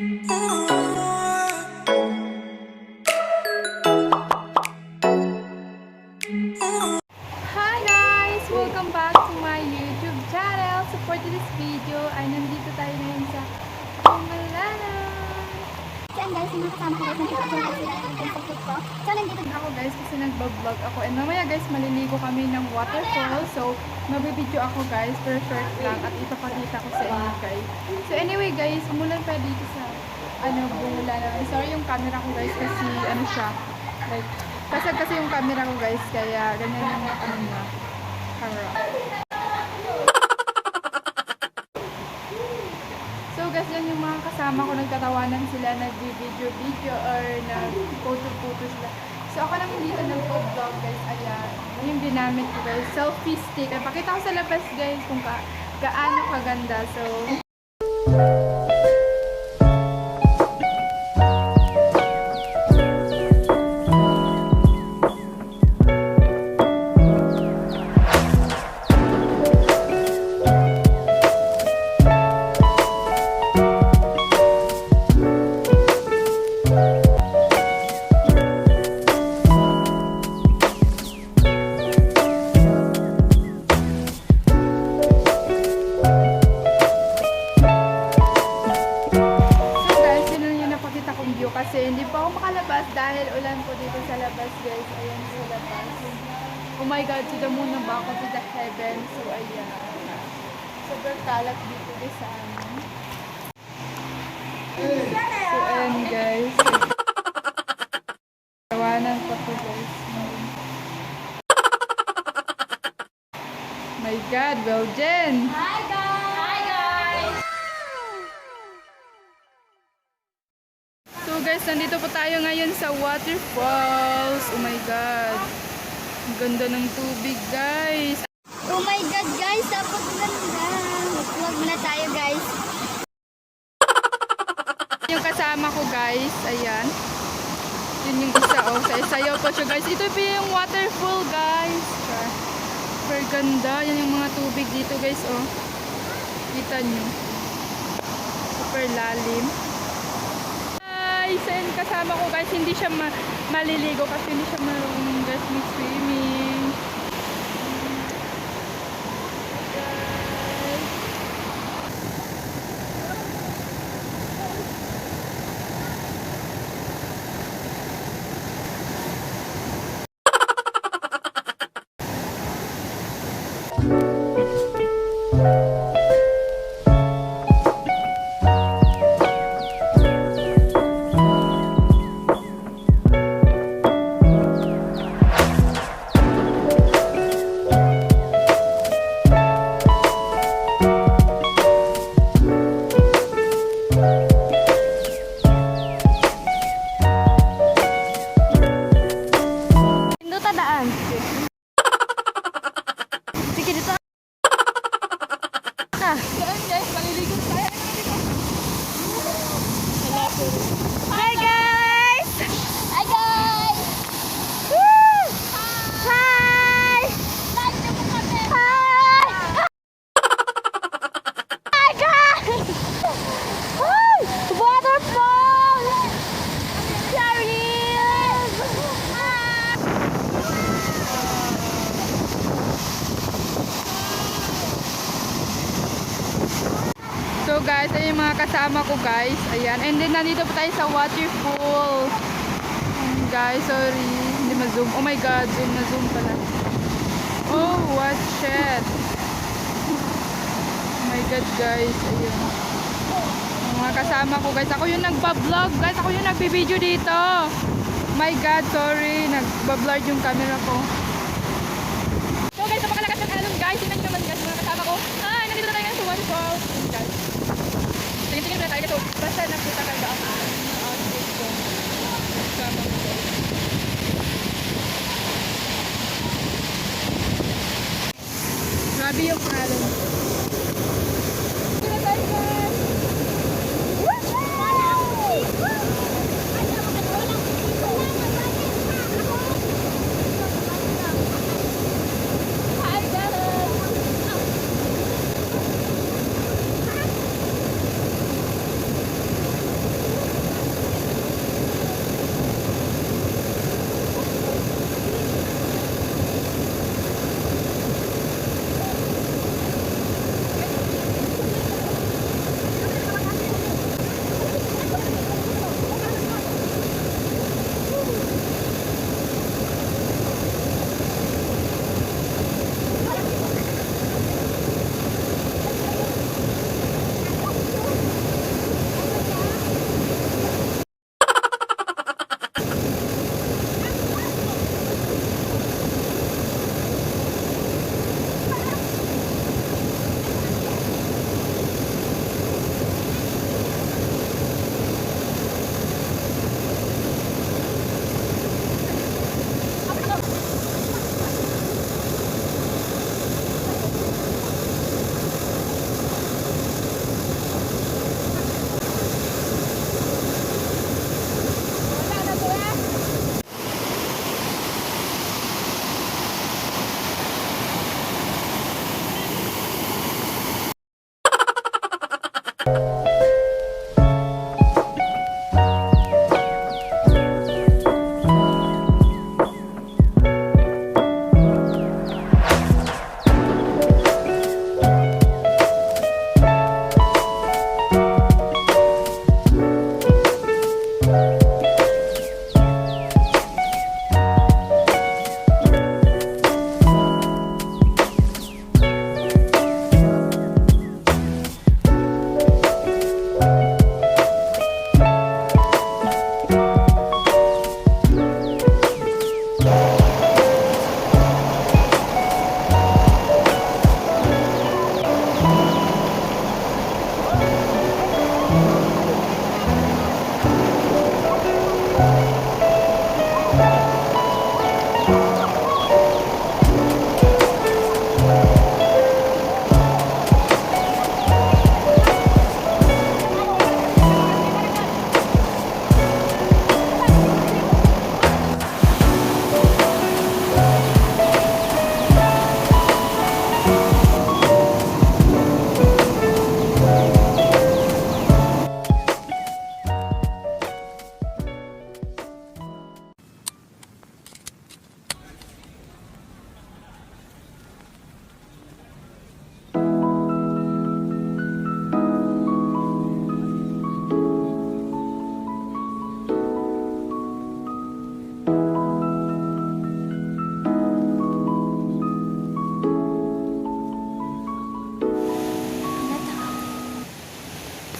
Oh. Yan guys, yung mga kasama ko guys, nag-picture guys sila sa cake ko. So, nandito Ako guys kasi nagbablog ako and mamaya guys maliligo kami ng waterfall. So mabibidyo ako guys pero short lang at ipapakita ko sa inyo guys. So anyway guys, umulan pa dito sa ano Bumulana. Sorry yung camera ko guys kasi ano siya like kasag kasi yung camera ko guys kaya ganyan yung ano niya camera. So guys, yan yung mga kasama ko nagtatawanan sila, nag-video-video or nag-photo-photo sila. So ako naman dito nag-vlog guys, ayan. Yan yung ginamit ko guys, selfie stick. Pakita ko sa labas guys kung ka gaano kaganda. So my God, to the moon ba ako to the heaven. So ayan. Super kalat dito guys sa amin. So ayan guys. Tawanan pa to guys. My God, well Jen! Hi guys! Hi guys! So guys, nandito po tayo ngayon sa waterfalls. Oh my God. Ganda ng tubig guys. Oh my god guys, dapat ganda. Mag-vlog muna tayo guys. Yung kasama ko guys, ayan. Yun yung isa oh. Sa sayaw ko siya guys. Ito po yung waterfall guys. Super ganda. Yan yung mga tubig dito guys oh. Kita nyo. Super lalim. And kasama ko guys, hindi siya ma maliligo kasi hindi siya marunong guys mag-swimming. So guys, ayun yung mga kasama ko guys. Ayan. And then nandito po tayo sa waterfall. Ayan, guys, sorry. Hindi ma-zoom. Oh my god, zoom na zoom pala. Oh, what shit. Oh my god guys. Ayun. Mga kasama ko guys. Ako yung nagpa-vlog guys. Ako yung nagbi-video dito. Oh my god, sorry. Nagba-blur yung camera ko. So guys, napakalakas ng alon guys. Tingnan naman guys, mga kasama ko. Hi, nandito na tayo sa waterfall. Guys. Tingin-tingin muna tayo dito. Basta nakita ka ang outfit ko. Kasama ko. Grabe yung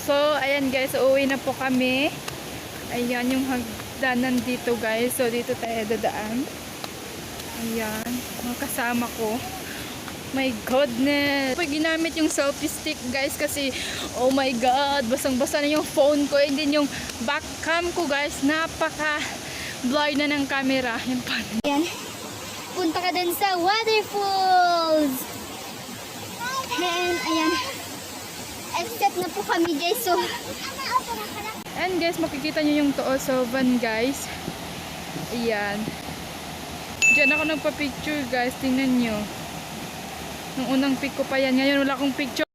So, ayan guys, uuwi na po kami. Ayan yung hagdanan dito guys. So, dito tayo dadaan. Ayan, mga kasama ko. My goodness. Pag ginamit yung selfie stick guys kasi oh my god, basang-basa na yung phone ko and then yung back cam ko guys, napaka blur na ng camera. Yan pa. Ayan. Punta ka dun sa waterfalls. And, ayan. Except na po kami guys. So, And guys, makikita nyo yung Toosovan guys. Ayan. Diyan ako nagpa-picture guys. Tingnan nyo. Nung unang pic ko pa yan. Ngayon wala akong picture.